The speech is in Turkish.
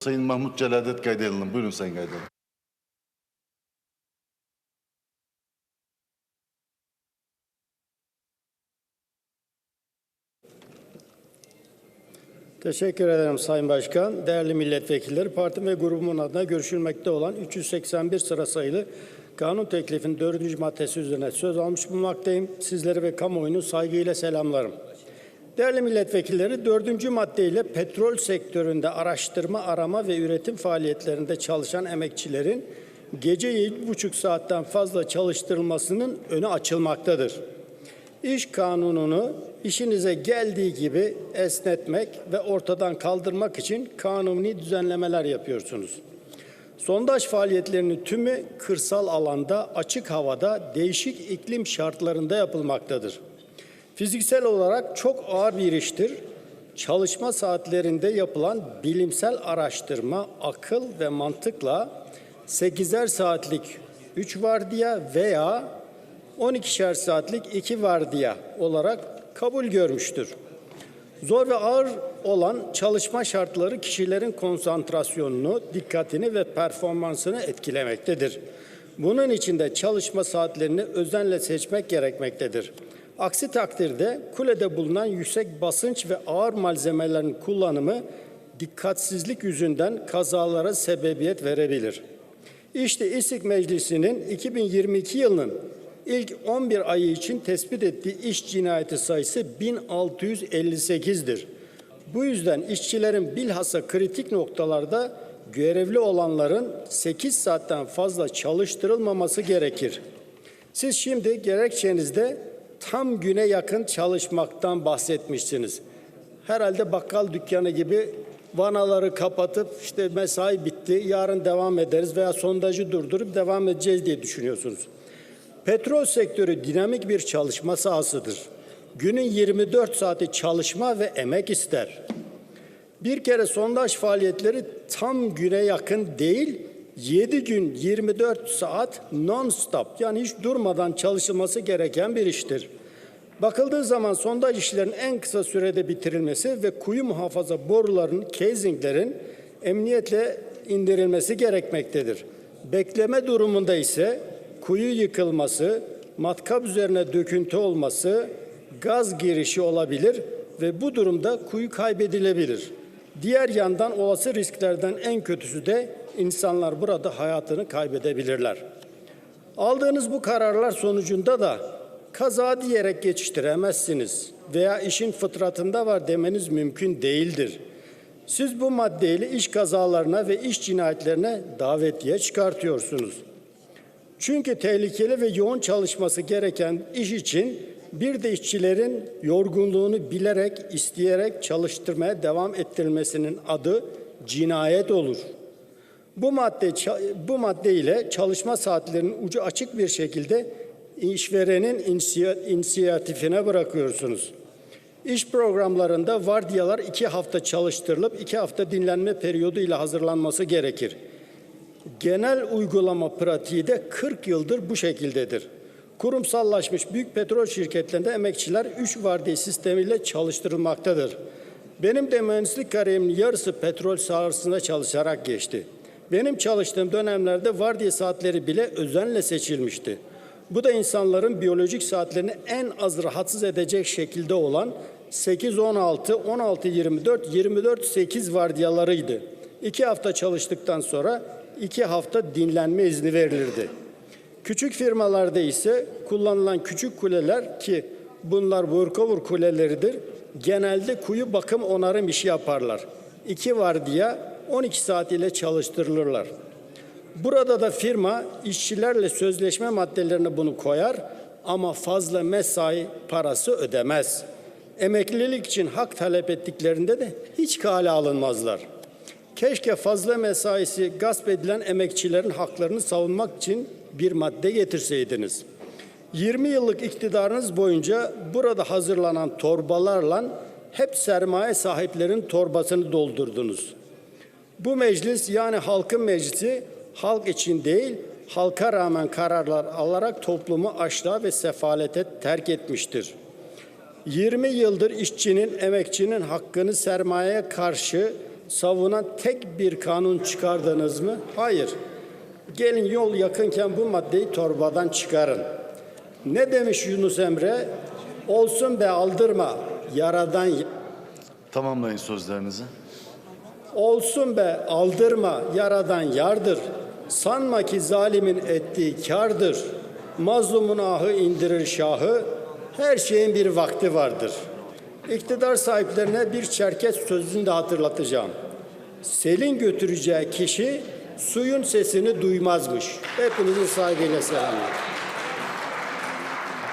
Sayın Mahmut Celadet Gaydalı'nın. Buyurun Sayın Gaydalı. Teşekkür ederim Sayın Başkan. Değerli milletvekilleri, partim ve grubumun adına görüşülmekte olan 381 sıra sayılı kanun teklifinin dördüncü maddesi üzerine söz almış bulunmaktayım. Sizleri ve kamuoyunu saygıyla selamlarım. Değerli milletvekilleri, dördüncü maddeyle petrol sektöründe araştırma, arama ve üretim faaliyetlerinde çalışan emekçilerin gece 7,5 saatten fazla çalıştırılmasının önü açılmaktadır. İş kanununu işinize geldiği gibi esnetmek ve ortadan kaldırmak için kanuni düzenlemeler yapıyorsunuz. Sondaj faaliyetlerinin tümü kırsal alanda, açık havada, değişik iklim şartlarında yapılmaktadır. Fiziksel olarak çok ağır bir iştir. Çalışma saatlerinde yapılan bilimsel araştırma akıl ve mantıkla 8'er saatlik 3 vardiya veya 12'şer saatlik 2 vardiya olarak kabul görmüştür. Zor ve ağır olan çalışma şartları kişilerin konsantrasyonunu, dikkatini ve performansını etkilemektedir. Bunun için de çalışma saatlerini özenle seçmek gerekmektedir. Aksi takdirde kulede bulunan yüksek basınç ve ağır malzemelerin kullanımı dikkatsizlik yüzünden kazalara sebebiyet verebilir. İşte İstik Meclisi'nin 2022 yılının ilk 11 ayı için tespit ettiği iş cinayeti sayısı 1658'dir. Bu yüzden işçilerin bilhassa kritik noktalarda görevli olanların 8 saatten fazla çalıştırılmaması gerekir. Siz şimdi gerekçenizde tam güne yakın çalışmaktan bahsetmişsiniz. Herhalde bakkal dükkanı gibi vanaları kapatıp işte mesai bitti, yarın devam ederiz veya sondajı durdurup devam edeceğiz diye düşünüyorsunuz. Petrol sektörü dinamik bir çalışma sahasıdır. Günün 24 saati çalışma ve emek ister. Bir kere sondaj faaliyetleri tam güne yakın değil, 7 gün 24 saat non-stop yani hiç durmadan çalışılması gereken bir iştir. Bakıldığı zaman sondaj işlerinin en kısa sürede bitirilmesi ve kuyu muhafaza borularının, casinglerin emniyetle indirilmesi gerekmektedir. Bekleme durumunda ise kuyu yıkılması, matkap üzerine döküntü olması, gaz girişi olabilir ve bu durumda kuyu kaybedilebilir. Diğer yandan olası risklerden en kötüsü de insanlar burada hayatını kaybedebilirler. Aldığınız bu kararlar sonucunda da kaza diyerek geçiştiremezsiniz veya işin fıtratında var demeniz mümkün değildir. Siz bu maddeyle iş kazalarına ve iş cinayetlerine davetiye çıkartıyorsunuz. Çünkü tehlikeli ve yoğun çalışması gereken iş için bir de işçilerin yorgunluğunu bilerek, isteyerek çalıştırmaya devam ettirilmesinin adı cinayet olur. Bu madde bu madde ile çalışma saatlerinin ucu açık bir şekilde işverenin inisiyatifine bırakıyorsunuz. İş programlarında vardiyalar iki hafta çalıştırılıp iki hafta dinlenme periyodu ile hazırlanması gerekir. Genel uygulama pratiği de 40 yıldır bu şekildedir. Kurumsallaşmış büyük petrol şirketlerinde emekçiler 3 vardiya sistemiyle çalıştırılmaktadır. Benim de mühendislik kariyerimin yarısı petrol sahasında çalışarak geçti. Benim çalıştığım dönemlerde vardiya saatleri bile özenle seçilmişti. Bu da insanların biyolojik saatlerini en az rahatsız edecek şekilde olan 8-16, 16-24, 24-8 vardiyalarıydı. İki hafta çalıştıktan sonra iki hafta dinlenme izni verilirdi. Küçük firmalarda ise kullanılan küçük kuleler ki bunlar workover kuleleridir. Genelde kuyu bakım onarım işi yaparlar. İki vardiya 12 saat ile çalıştırılırlar. Burada da firma işçilerle sözleşme maddelerine bunu koyar ama fazla mesai parası ödemez. Emeklilik için hak talep ettiklerinde de hiç kale alınmazlar. Keşke fazla mesaisi gasp edilen emekçilerin haklarını savunmak için bir madde getirseydiniz. 20 yıllık iktidarınız boyunca burada hazırlanan torbalarla hep sermaye sahiplerin torbasını doldurdunuz. Bu meclis yani halkın meclisi halk için değil, halka rağmen kararlar alarak toplumu açlığa ve sefalete terk etmiştir. 20 yıldır işçinin, emekçinin hakkını sermayeye karşı savunan tek bir kanun çıkardınız mı? Hayır. Gelin yol yakınken bu maddeyi torbadan çıkarın. Ne demiş Yunus Emre? Olsun be aldırma, yaradan Tamamlayın sözlerinizi. Olsun be aldırma yaradan yardır. Sanma ki zalimin ettiği kardır. Mazlumun ahı indirir şahı. Her şeyin bir vakti vardır. İktidar sahiplerine bir çerkez sözünü de hatırlatacağım. Selin götüreceği kişi suyun sesini duymazmış. Hepinizin saygıyla selamlar.